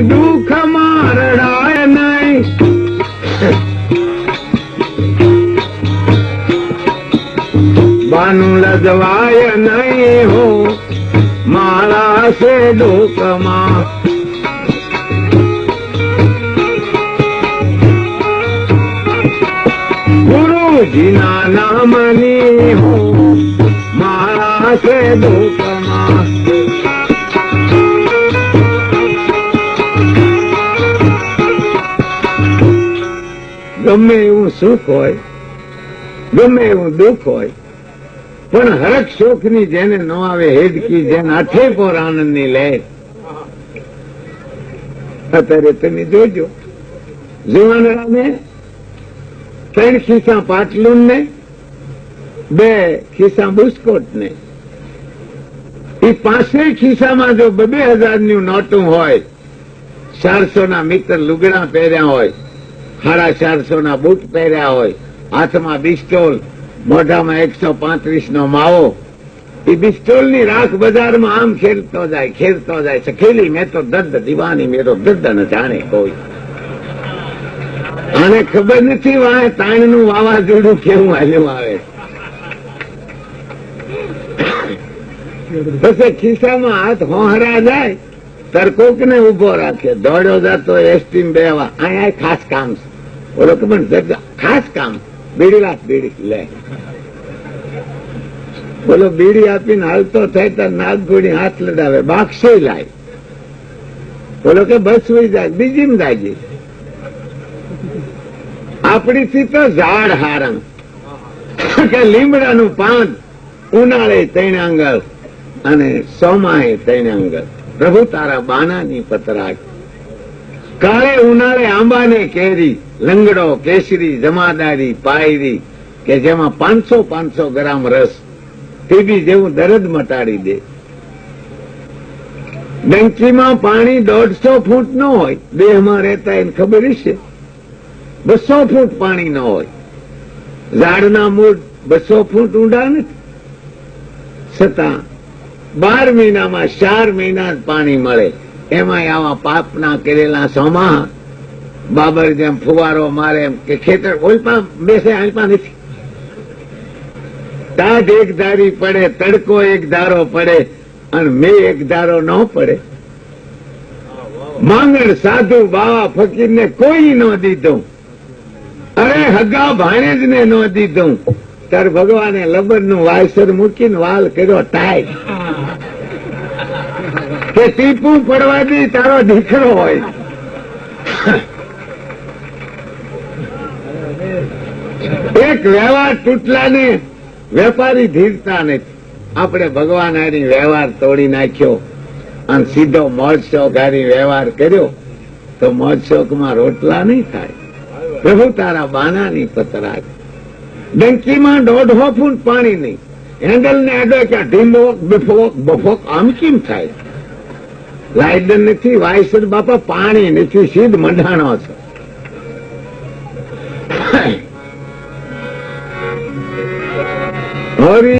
દુઃખ મારડાય નહીં. બાનું લજવાય નહીં હો. મારા છે ડોકમાં ગુરુજીના નામની હો. મારા છે ડોકમાં ગમે એવું સુખ હોય, ગમે એવું દુઃખ હોય, પણ હરક શોખની જેને ન આવે હેદકી જેને આઠે પોર આનંદની લે અત્યારે તમે જોજો જુવાનરાને ત્રણ ખિસ્સા પાટલુન ને બે ખિસ્સા બુસ્કોટ ને એ પાસે ખિસ્સામાં જો બે હજારનું નોટું હોય ચારસો ના મિત્ર લુગડા પહેર્યા હોય સાડા ચારસો ના બૂટ પહેર્યા હોય, હાથમાં બિસ્ટોલ મોઢામાં એકસો પાંત્રીસ નો માવો. એ બિસ્ટોલની રાખ બજારમાં આમ ખેલતો જાય ખેલતો જાય. સખેલી મેં તો દર્દ, દીવાની મેરો દર્દ ન જાણે કોઈ. આને ખબર નથી વાય તાણનું વાવાઝોડું કેવું હાલ્યું આવે. પછી ખિસ્સામાં હાથ હોહરા જાય તરકોક ને ઊભો રાખે. દોડ્યો જતો એસટી બેવા. અહીંયા ખાસ કામ છે. પણ ખાસ કામ, બીડી લાખ બીડી. લે. બોલો, બીડી આપીને હાલતો થાય તો નાગગોળી હાથ લડાવે બાક્ષે લાય. બોલો કે બસ બીજી જાય આપણીથી તો ઝાડ હારણ કે લીમડાનું પાન ઉનાળે ત્રણ આંગળ અને સોમાએ ત્રણ આંગળ. પ્રભુ તારા બાનાની પતરાક. કાળે ઉનાળે આંબાને કેરી, લંગડો, કેસરી, જમાદારી, પાયરી, કે જેમાં પાંચસો પાંચસો ગ્રામ રસ ટીબી જેવું દરદ મટાડી દે. ડંકીમાં પાણી દોઢસો ફૂટ ન હોય, દેહમાં રહેતા એને ખબર છે બસો ફૂટ પાણી ન હોય. ઝાડના મૂળ બસો ફૂટ ઊંડા નથી. છતાં બાર મહિનામાં ચાર મહિના જ પાણી મળે. એમાં આવા પાપના કરેલા સોમા બાબર જેમ ફુવારો મારે એમ કે ખેતર ઓલપા બેસે, આલપા નથી. તાજ એક ધારી પડે, તડકો એક ધારો પડે, અને મેં એક ધારો ન પડે. માંગણ સાધુ બાવા ફકીર ને કોઈ ન દીધું. અરે હગા ભાણેજ ને ન દીધું. તાર ભગવાને લબનનું વાયસર મૂકીને વાલ કર્યો ટાઈટ. કે ટીપું પડવા દી તારો દીકરો હોય. એક વ્યવહાર તૂટલાને વેપારી ધીરતા નથી. આપણે ભગવાન હારી વ્યવહાર તોડી નાખ્યો અને સીધો મોજ હારી વ્યવહાર કર્યો તો મોજ શોખમાં રોટલા નહીં થાય. પ્રભુ તારા બાનાની પતરા ડંકીમાં દોઢો ફૂટ પાણી નહીં. હેન્ડલ ને આડો ક્યાં ઢીંબોક, બફોક બફોક આમ કેમ થાય? લાયડન નથી વાયસર બાપા પાણી નથી સીધ મંડાણો છે. હોરી